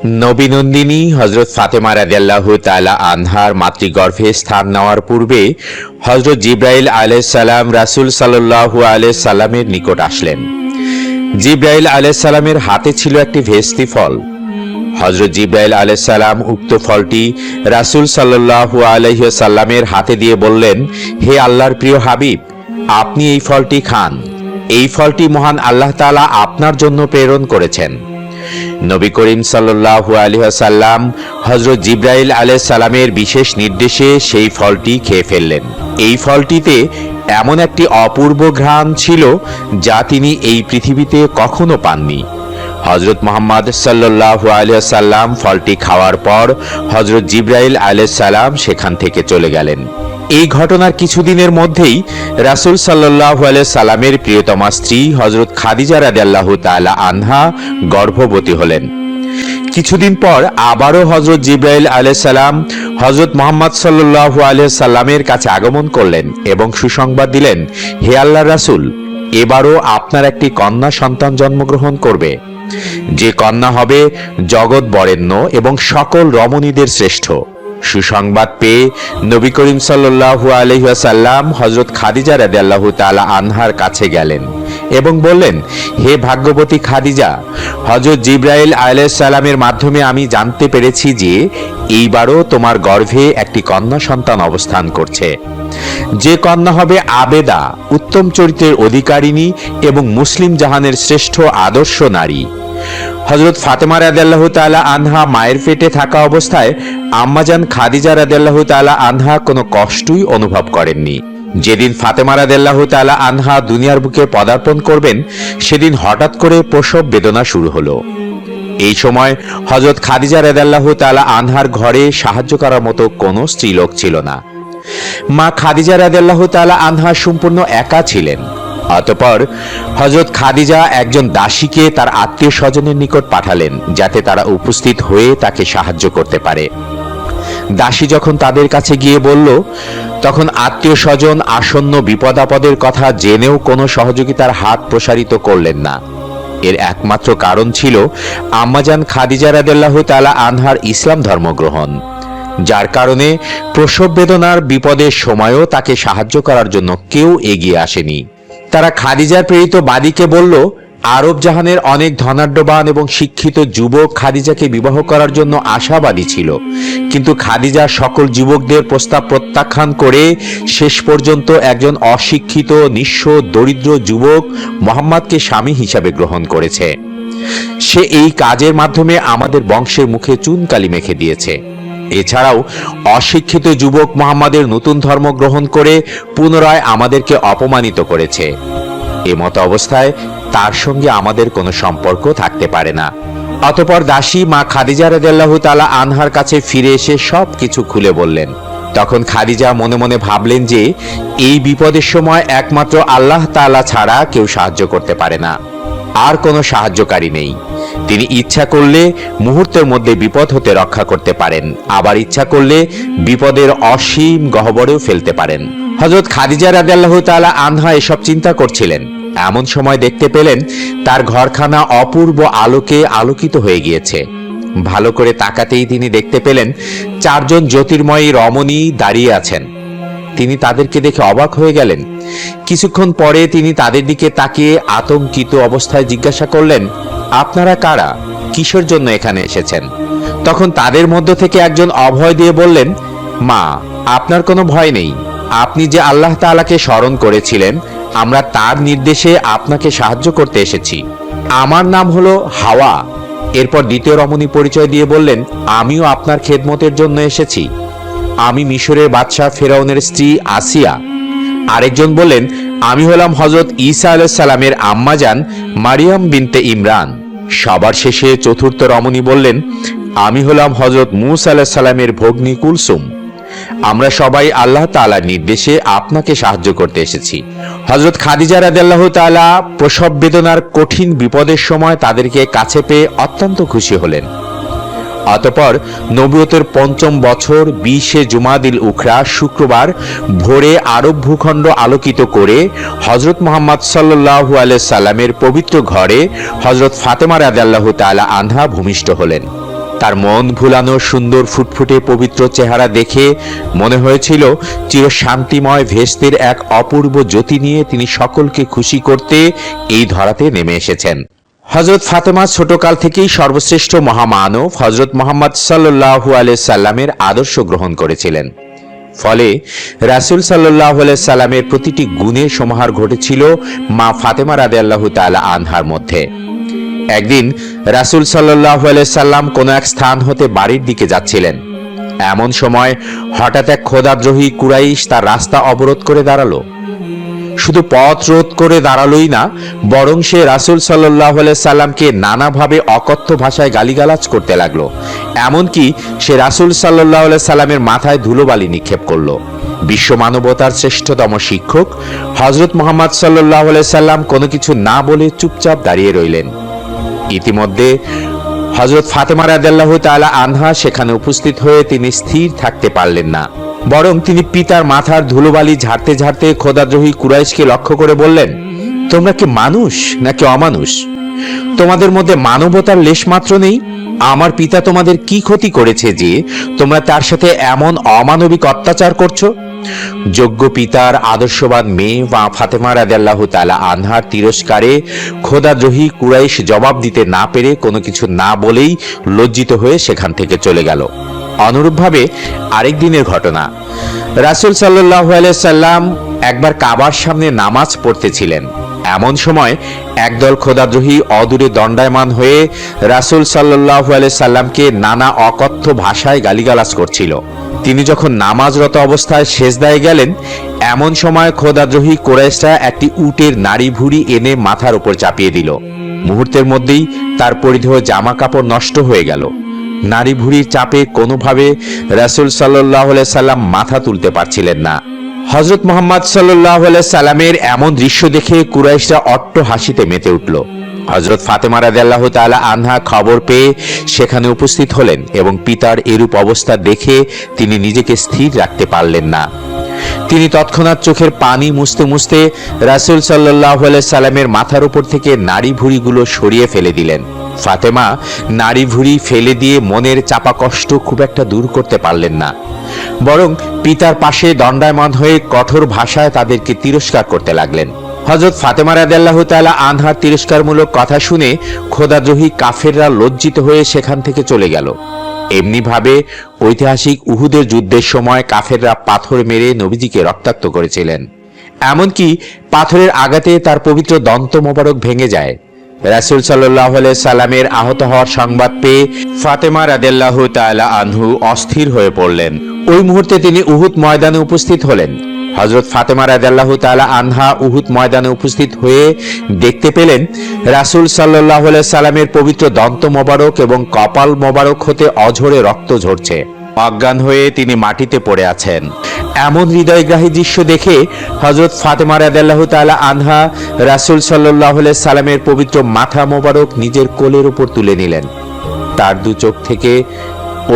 নবীনন্দিনী হজরত ফাতেমা রাদিয়াল্লাহু তাআলা আনহার মাতৃগর্ভে স্থান নেওয়ার পূর্বে হজরত জিব্রাইল আলাইসাল্লাম রাসূল সাল্লাল্লাহু আলাইহি সাল্লামের নিকট আসলেন। জিব্রাইল আলাইসাল্লামের হাতে ছিল একটি ভেস্তি ফল। হজরত জিব্রাইল আলাইসাল্লাম উক্ত ফলটি রাসূল সাল্লাল্লাহু আলাইহি সাল্লামের হাতে দিয়ে বললেন, হে আল্লাহর প্রিয় হাবিব, আপনি এই ফলটি খান। এই ফলটি মহান আল্লাহ তাআলা আপনার জন্য প্রেরণ করেছেন। নবী করিম সাল্লাল্লাহু আলাইহি সাল্লাম হযরত জিব্রাইল আলাইহিস সালামের বিশেষ নির্দেশে সেই ফলটি খেয়ে ফেললেন। এই ফলটিতে এমন একটি অপূর্ব ঘ্রাণ ছিল যা তিনি এই পৃথিবীতে কখনো পাননি। হজরত মোহাম্মদ সাল্লাল্লাহু আলাইহি সাল্লাম ফলটি খাওয়ার পর হজরত জিব্রাইল আলাইহিস সালাম সেখান থেকে চলে গেলেন। এই ঘটনার কিছুদিনের মধ্যেই রাসূল আলাইহি সাল্লামের প্রিয়তমা স্ত্রী হজরত খাদিজা রাদিয়াল্লাহু তাআলা আনহা গর্ভবতী হলেন। কিছুদিন পর আবারও হজরত জিব্রাইল আলাইহিস সালাম হজরত মোহাম্মদ সাল্লাল্লাহু আলাইহি সাল্লামের কাছে আগমন করলেন এবং সুসংবাদ দিলেন, হে আল্লাহর রাসূল, এবারও আপনার একটি কন্যা সন্তান জন্মগ্রহণ করবে। যে কন্যা হবে জগৎ বরেণ্য এবং সকল রমণীদের শ্রেষ্ঠ। সুসংবাদ পেয়ে নবী করিম সাল্লাল্লাহু আলাইহি ওয়াসাল্লাম হযরত খাদিজা রাদিয়াল্লাহু তাআলা আনহার কাছে গেলেন এবং বললেন, হে ভাগ্যবতী খাদিজা, হযরত জিব্রাইল সালামের মাধ্যমে আমি জানতে পেরেছি যে এইবারও তোমার গর্ভে একটি কন্যা সন্তান অবস্থান করছে। যে কন্যা হবে আবেদা, উত্তম চরিত্রের অধিকারিণী এবং মুসলিম জাহানের শ্রেষ্ঠ আদর্শ নারী। হজরত ফাতেমা রাদিয়াল্লাহ তাআলা আনহা মায়ের পেটে থাকা অবস্থায় আম্মাজান খাদিজা রাদিয়াল্লাহ তাআলা আনহা কোনো কষ্টই অনুভব করেননি। যেদিন ফাতেমা রাদিয়াল্লাহ তাআলা আনহা দুনিয়ার বুকে পদার্পণ করবেন, সেদিন হঠাৎ করে প্রসব বেদনা শুরু হলো। এই সময় হজরত খাদিজা রাদিয়াল্লাহু তাআলা আনহার ঘরে সাহায্য করার মতো কোনো স্ত্রীলোক ছিল না। মা খাদিজা রাদিয়াল্লাহু তালা আনহা সম্পূর্ণ একা ছিলেন। অতপর হজরত খাদিজা একজন দাসীকে তার আত্মীয় স্বজনের নিকট পাঠালেন, যাতে তারা উপস্থিত হয়ে তাকে সাহায্য করতে পারে। দাসী যখন তাদের কাছে গিয়ে বলল, তখন আত্মীয় স্বজন আসন্ন বিপদাপদের কথা জেনেও কোনো সহযোগিতার হাত প্রসারিত করলেন না। এর একমাত্র কারণ ছিল আম্মাজান খাদিজা রাদিয়াল্লাহু তাআলা আনহার ইসলাম ধর্মগ্রহণ। যার কারণে প্রসব বেদনার বিপদের সময়ও তাকে সাহায্য করার জন্য কেউ এগিয়ে আসেনি। তারা খাদিজার প্রেরিত বাদীকে বলল, আরব জাহানের অনেক ধনাঢ্যবান এবং শিক্ষিত যুবক খাদিজাকে বিবাহ করার জন্য আশাবাদী ছিল। কিন্তু খাদিজা সকল যুবকদের প্রস্তাব প্রত্যাখ্যান করে শেষ পর্যন্ত একজন অশিক্ষিত, নিঃস্ব, দরিদ্র যুবক মোহাম্মদকে স্বামী হিসাবে গ্রহণ করেছে। সে এই কাজের মাধ্যমে আমাদের বংশের মুখে চুনকালি মেখে দিয়েছে। এছাড়াও, অশিক্ষিত যুবক মোহাম্মদের নতুন ধর্ম গ্রহণ করে পুনরায় আমাদেরকে অপমানিত করেছে। এমত অবস্থায় তার সঙ্গে আমাদের কোনো সম্পর্ক থাকতে পারে না। অতপর দাসী মা খাদিজা রাদিয়াল্লাহু তাআলা আনহার কাছে ফিরে এসে সব কিছু খুলে বললেন। তখন খাদিজা মনে মনে ভাবলেন যে, এই বিপদের সময় একমাত্র আল্লাহ তাআলা ছাড়া কেউ সাহায্য করতে পারে না। আর কোনো সাহায্যকারী নেই। তিনি ইচ্ছা করলে মুহূর্তের মধ্যে বিপদ হতে রক্ষা করতে পারেন। আবার ইচ্ছা করলে বিপদের অসীম গহ্বরেও ফেলতে পারেন। হজরত খাদিজা রাদিয়াল্লাহু তাআলা আনহা এসব চিন্তা করছিলেন। এমন সময় দেখতে পেলেন তার ঘরখানা অপূর্ব আলোকে আলোকিত হয়ে গিয়েছে। ভালো করে তাকাতেই তিনি দেখতে পেলেন চারজন জ্যোতির্ময়ী রমণী দাঁড়িয়ে আছেন। তিনি তাদেরকে দেখে অবাক হয়ে গেলেন। কিছুক্ষণ পরে তিনি তাদের দিকে তাকিয়ে আতঙ্কিত অবস্থায় জিজ্ঞাসা করলেন আপনারা কারা? কিসের জন্য এখানে এসেছেন? তখন তাদের মধ্য থেকে একজন অভয় দিয়ে বললেন, মা, আপনার কোনো ভয় নেই। আপনি যে আল্লাহ তাআলাকে স্মরণ করেছিলেন, আমরা তার নির্দেশে আপনাকে সাহায্য করতে এসেছি। আমার নাম হলো হাওয়া। এরপর দ্বিতীয় রমণী পরিচয় দিয়ে বললেন, আমিও আপনার খেদমতের জন্য এসেছি। আমি মিশরের বাদশাহ ফেরাউনের স্ত্রী আসিয়া। আরেকজন বললেন, আমি হলাম হজরত ঈসা আলাইসাল্লামের আম্মাজান মারিয়াম বিনতে ইমরান। সবার শেষে চতুর্থ রমণী বললেন, আমি হলাম হজরত মুসা আলাহিসাল্লামের ভগ্নী কুলসুম। আমরা সবাই আল্লাহ তালার নির্দেশে আপনাকে সাহায্য করতে এসেছি। হজরত খাদিজা রাদিয়াল্লাহ তালা প্রসব বেদনার কঠিন বিপদের সময় তাদেরকে কাছে পেয়ে অত্যন্ত খুশি হলেন। অতপর নবুয়তের পঞ্চম বছর বিশে জুমাদিল উখরা শুক্রবার ভোরে আরব ভূখণ্ড আলোকিত করে হজরত মোহাম্মদ সাল্লাহু সাল্লামের পবিত্র ঘরে হজরত ফাতেমা রাদাল্লাহ তালা আনহা ভূমিষ্ঠ হলেন। তার মন ভুলানো সুন্দর ফুটফুটে পবিত্র চেহারা দেখে মনে হয়েছিল চির শান্তিময় ভেস্তের এক অপূর্ব জ্যোতি নিয়ে তিনি সকলকে খুশি করতে এই ধরাতে নেমে এসেছেন। হজরত ফাতেমা ছোটকাল থেকেই সর্বশ্রেষ্ঠ মহামানব হজরত মোহাম্মদ সাল্লু আলিয়া সাল্লামের আদর্শ গ্রহণ করেছিলেন। ফলে রাসুল সাল্লাহ সাল্লামের প্রতিটি গুণের সমাহার ঘটেছিল মা ফাতেমা রাদে আল্লাহ তালা আনহার মধ্যে। একদিন রাসুল সাল্লাহ সাল্লাম কোনো এক স্থান হতে বাড়ির দিকে যাচ্ছিলেন। এমন সময় হঠাৎ এক খোদাদ্রোহী কুরাইশ তার রাস্তা অবরোধ করে দাঁড়াল। শুধু পথ রোধ করে দাঁড়ালোই না, বরং সে রাসুল সাল্লাহ সাল্লামকে নানাভাবে অকথ্য ভাষায় গালিগালাজ করতে লাগল। এমনকি সে রাসুল সাল্লাহ সাল্লামের মাথায় ধুলোবালি নিক্ষেপ করল। বিশ্ব মানবতার শ্রেষ্ঠতম শিক্ষক হজরত মোহাম্মদ সাল্লাহ সাল্লাম কোনো কিছু না বলে চুপচাপ দাঁড়িয়ে রইলেন। ইতিমধ্যে হজরত ফাতেমা রাদাল্লাহ তালা আনহা সেখানে উপস্থিত হয়ে তিনি স্থির থাকতে পারলেন না। বরং তিনি পিতার মাথার ধুলোবালি ঝাড়তে ঝাড়তে খোদাদ্রোহী কুরাইশকে লক্ষ্য করে বললেন, তোমরা কি মানুষ নাকি অমানুষ? তোমাদের মধ্যে মানবতার লেশমাত্র নেই? আমার পিতা তোমাদের কি ক্ষতি করেছে যে তোমরা তার সাথে এমন অমানবিক অত্যাচার করছ? যোগ্য পিতার আদর্শবান মেয়ে বা ফাতেমা রাদাল্লাহ তালা আনহার তিরস্কারে খোদাদ্রোহী কুরাইশ জবাব দিতে না পেরে কোনো কিছু না বলেই লজ্জিত হয়ে সেখান থেকে চলে গেল। অনুরূপভাবে আরেক দিনের ঘটনা। রাসুল সাল্লাহ সাল্লাম একবার কাবার সামনে নামাজ পড়তেছিলেন। এমন সময় একদল খোদাদ্রোহী অদূরে দণ্ডায়মান হয়ে রাসুল সাল্লাহ সাল্লামকে নানা অকথ্য ভাষায় গালিগালাজ করছিল। তিনি যখন নামাজরত অবস্থায় শেষদায় গেলেন, এমন সময় খোদাদ্রোহী কোরাইশরা একটি উটের নাড়ি ভুড়ি এনে মাথার উপর চাপিয়ে দিল। মুহূর্তের মধ্যেই তার পরিধেয় জামা কাপড় নষ্ট হয়ে গেল। নারী ভুড়ির চাপে কোনোভাবে রাসুল সাল্লাহ সাল্লাম মাথা তুলতে পারছিলেন না। হজরত মোহাম্মদ সাল্লাহ সাল্লামের এমন দৃশ্য দেখে কুরাইশরা অট্ট হাসিতে মেতে উঠল। হজরত ফাতেমা রাদিয়াল্লাহ তাআলা আনহা খবর পেয়ে সেখানে উপস্থিত হলেন এবং পিতার এরূপ অবস্থা দেখে তিনি নিজেকে স্থির রাখতে পারলেন না। তিনি তৎক্ষণাৎ চোখের পানি মুছতে মুছতে রাসুল সাল্লাহ সাল্লামের মাথার উপর থেকে নাড়ি ভুড়িগুলো সরিয়ে ফেলে দিলেন। ফাতেমা নাড়ি ভুড়ি ফেলে দিয়ে মনের চাপা কষ্ট খুব একটা দূর করতে পারলেন না। বরং পিতার পাশে দণ্ডায়মান হয়ে কঠোর ভাষায় তাদেরকে তিরস্কার করতে লাগলেন। হজরত ফাতেমা রাদাল্লাহ তালা আনহার তিরস্কারমূলক কথা শুনে খোদাদ্রোহী কাফেররা লজ্জিত হয়ে সেখান থেকে চলে গেল। এমনিভাবে ঐতিহাসিক উহুদের যুদ্ধের সময় কাফেররা পাথর মেরে নবীজিকে রক্তাক্ত করেছিলেন। এমনকি পাথরের আঘাতে তার পবিত্র দন্ত মোবারক ভেঙে যায়। রাসুল সাল্লাহ সাল্লামের আহত হওয়ার সংবাদ পেয়ে ফাতেমা রাদেল্লাহ তালা আনহু অস্থির হয়ে পড়লেন। ওই মুহূর্তে তিনি উহুদ ময়দানে উপস্থিত হলেন। হজরত ফাতেমা রাদাল্লাহ তালা আনহা উহুদ ময়দানে উপস্থিত হয়ে দেখতে পেলেন, রাসুল সাল্লাহ সাল্লামের পবিত্র দন্ত মোবারক এবং কপাল মোবারক হতে অঝরে রক্ত ঝরছে। অজ্ঞান হয়ে তিনি মাটিতে পড়ে আছেন। এমন হৃদয়গ্রাহী দৃশ্য দেখে হজরত ফাতেমা রাদাল্লাহ তালা আনহা রাসুল সাল্লাহ সাল্লামের পবিত্র মাথা মোবারক নিজের কোলের উপর তুলে নিলেন। তার দু চোখ থেকে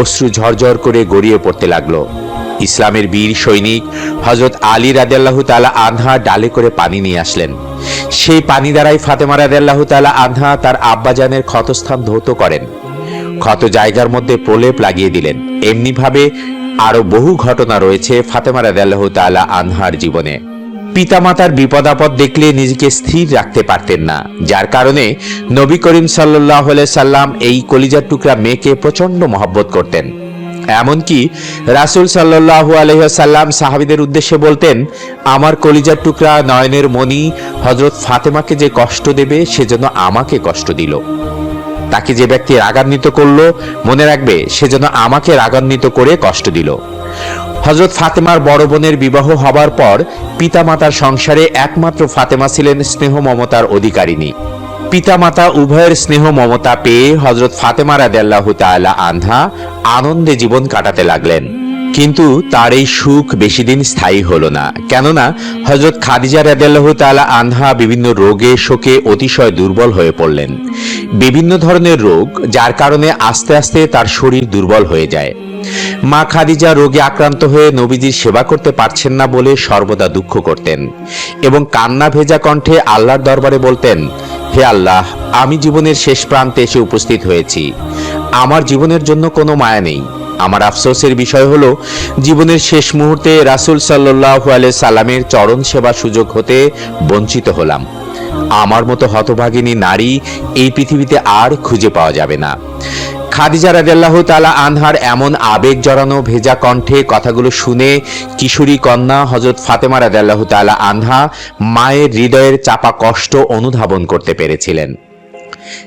অশ্রু ঝরঝর করে গড়িয়ে পড়তে লাগল। ইসলামের বীর সৈনিক হজরত আলী রাদেল্লাহ তালা আনহা ডালে করে পানি নিয়ে আসলেন। সেই পানি দ্বারাই ফাতেমা রাদেল্লাহ তালা আনহা তার আব্বাজানের ক্ষতস্থান ধৌত করেন। ক্ষত জায়গার মধ্যে প্রলেপ লাগিয়ে দিলেন। এমনিভাবে আরও বহু ঘটনা রয়েছে ফাতেমা রাদেল্লাহ তালা আনহার জীবনে। পিতামাতার বিপদাপদ দেখলে নিজেকে স্থির রাখতে পারতেন না, যার কারণে নবী করিম সাল্লাহ সাল্লাম এই কলিজার টুকরা মেয়েকে প্রচণ্ড মহব্বত করতেন। এমনকি রাসুল সাল্লাহু আলহ্লাম সাহাবিদের উদ্দেশ্যে বলতেন, আমার কলিজার টুকরা নয়নের মণি হজরত ফাতেমাকে যে কষ্ট দেবে সেজন্য আমাকে কষ্ট দিল। তাকে যে ব্যক্তি রাগান্বিত করল, মনে রাখবে সে যেন আমাকে রাগান্বিত করে কষ্ট দিল। হজরত ফাতেমার বড় বোনের বিবাহ হবার পর পিতামাতার সংসারে একমাত্র ফাতেমা ছিলেন স্নেহ মমতার অধিকারিণী। পিতামাতা উভয়ের স্নেহ মমতা পেয়ে হজরত ফাতেমা রাদেল্লাহ তালা আন্ধা আনন্দে জীবন কাটাতে লাগলেন। কিন্তু তার এই সুখ বেশি দিন স্থায়ী হলো না। কেননা হজরত খাদিজা রাদেল্লাহ তালা আন্ধা বিভিন্ন রোগে, শোকে অতিশয় দুর্বল হয়ে পড়লেন। বিভিন্ন ধরনের রোগ, যার কারণে আস্তে আস্তে তার শরীর দুর্বল হয়ে যায়। মা খাদিজা রোগে আক্রান্ত হয়ে নবীজির সেবা করতে পারছেন না বলে সর্বদা দুঃখ করতেন এবং কান্না ভেজা কণ্ঠে আল্লাহর দরবারে বলতেন, হে আল্লাহ, আমি জীবনের শেষ প্রান্তে এসে উপস্থিত হয়েছি। আমার জীবনের জন্য কোনো মায়া নেই। আমার আফসোসের বিষয় হলো, জীবনের শেষ মুহূর্তে রাসূল সাল্লাহ আলাই সাল্লামের চরণ সেবা সুযোগ হতে বঞ্চিত হলাম। আমার মতো হতভাগিনী নারী এই পৃথিবীতে আর খুঁজে পাওয়া যাবে না। খাদিজা রাদিয়াল্লাহ তালা আনহার এমন আবেগ জড়ানো ভেজা কণ্ঠে কথাগুলো শুনে কিশোরী কন্যা হজরত ফাতেমা রাদিয়াল্লাহ তালা আনহা মায়ের হৃদয়ের চাপা কষ্ট অনুধাবন করতে পেরেছিলেন।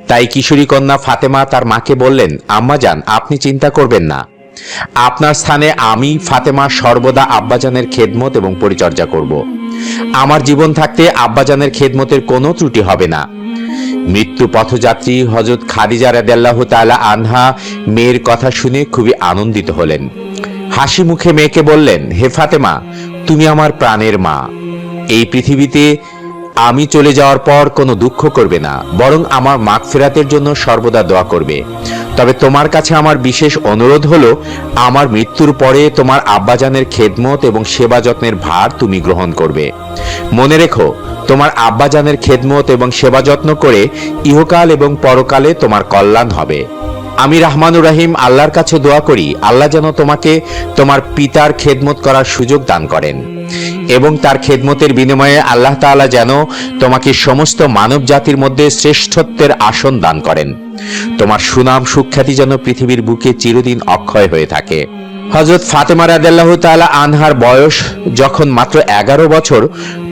তাই কিশোরী কন্যা ফাতেমা তার মাকে বললেন, আম্মা যান, আপনি চিন্তা করবেন না। আপনার স্থানে আমি, ফাতেমা, সর্বদা আব্বাজানের খেদমত এবং পরিচর্যা করব। আমার জীবন থাকতে আব্বাজানের খেদমতের কোনো ত্রুটি হবে না। মৃত্যু পথযাত্রী হজরত খাদিজা রাদিয়াল্লাহ তাআলা আনহা মেয়ের কথা শুনে খুবই আনন্দিত হলেন। হাসি মুখে মেয়েকে বললেন, হে ফাতেমা, তুমি আমার প্রাণের মা। এই পৃথিবীতে আমি চলে যাওয়ার পর কোনো দুঃখ করবে না, বরং আমার মাগফিরাতের জন্য সর্বদা দোয়া করবে। তবে তোমার কাছে আমার বিশেষ অনুরোধ হলো, আমার মৃত্যুর পরে তোমার আব্বাজানের খেদমত এবং সেবা যত্নের ভার তুমি গ্রহণ করবে। মনে রেখো, তোমার আব্বাজানের খেদমত এবং সেবা যত্ন করে ইহকাল এবং পরকালে তোমার কল্যাণ হবে। আমি রাহমানুর রাহিম, আল্লাহর কাছে দোয়া করি, আল্লাহ যেন তোমাকে তোমার পিতার খেদমত করার সুযোগ দান করেন। এবং তার খেদমতের বিনিময়ে আল্লাহ তাআলা যেন তোমাকে সমস্ত মানব জাতির মধ্যে শ্রেষ্ঠত্বের আসন দান করেন। তোমার সুনাম সুখ্যাতি যেন পৃথিবীর বুকে চিরদিন অক্ষয় হয়ে থাকে। হজরত ফাতেমা রাদিয়াল্লাহ তাআলা আনহার বয়স যখন মাত্র এগারো বছর,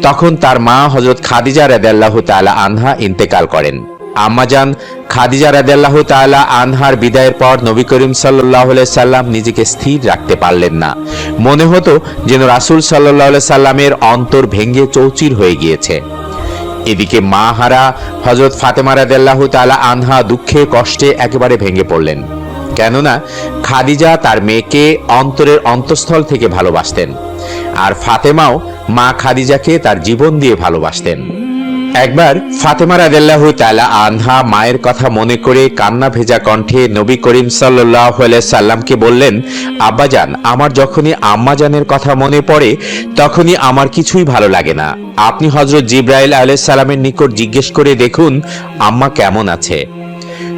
তখন তার মা হজরত খাদিজা রাদিয়াল্লাহ তাআলা আনহা ইন্তেকাল করেন। আম্মাজান খাদিজা রাদিয়াল্লাহ তাআলা আনহার বিদায়ের পর নবী করিম সাল্লাহ সাল্লাম নিজেকে স্থির রাখতে পারলেন না। মনে হতো যেন রাসূল সাল্লাহ সাল্লামের অন্তর ভেঙে চৌচির হয়ে গিয়েছে। এদিকে মা হারা হজরত ফাতেমা রাদিয়াল্লাহু তাআলা আনহা দুঃখে কষ্টে একেবারে ভেঙে পড়লেন। কেননা খাদিজা তার মেয়েকে অন্তরের অন্তঃস্থল থেকে ভালোবাসতেন। আর ফাতেমাও মা খাদিজাকে তার জীবন দিয়ে ভালোবাসতেন। একবার ফাতেমা রাদিয়াল্লাহু তাআলা আনহা মায়ের কথা মনে করে কান্না ভেজা কণ্ঠে নবী করিম আলাইহি সাল্লামকে বললেন আব্বাজান আমার যখনই আম্মাজানের কথা মনে পড়ে, তখনই আমার কিছুই ভালো লাগে না। আপনি হজরত জিব্রাইল আলাইহিস সালামের নিকট জিজ্ঞেস করে দেখুন, আম্মা কেমন আছে?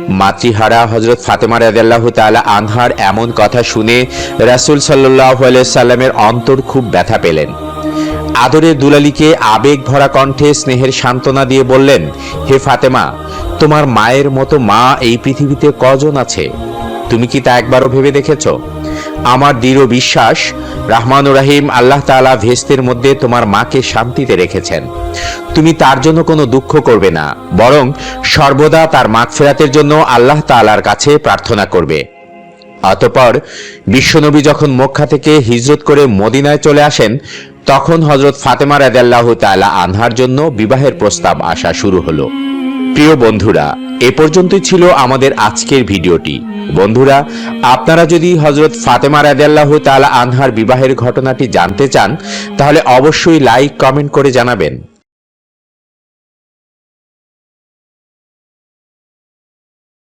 মাতৃহারা হজরত ফাতেমা রাদিয়াল্লাহু তাআলা আনহার এমন কথা শুনে রাসূল আলাইহি সাল্লামের অন্তর খুব ব্যথা পেলেন। আদরের দুলালিকে আবেগ ভরা কণ্ঠে স্নেহের সান্ত্বনা দিয়ে বললেন, হে ফাতেমা, তোমার মায়ের মতো মা এই পৃথিবীতে কজন আছে? তুমি কি তা একবারও ভেবে দেখেছ? আমার দৃঢ় বিশ্বাস, রাহমান রাহিম আল্লাহ তাআলা ভেস্তের মধ্যে তোমার মাকে শান্তিতে রেখেছেন। তুমি তার জন্য কোনো দুঃখ করবে না, বরং সর্বদা তার মাগফিরাতের জন্য আল্লাহ তাআলার কাছে প্রার্থনা করবে। অতপর বিশ্বনবী যখন মক্কা থেকে হিজরত করে মদিনায় চলে আসেন তখন হজরত ফাতেমা রাজাল্লাহ তালা আনহার জন্য বিবাহের প্রস্তাব আসা শুরু হলো। প্রিয় বন্ধুরা, এ পর্যন্তই ছিল আমাদের আজকের ভিডিওটি। বন্ধুরা, আপনারা যদি হজরত ফাতেমা রাজাল্লাহ তালা আনহার বিবাহের ঘটনাটি জানতে চান, তাহলে অবশ্যই লাইক, কমেন্ট করে জানাবেন।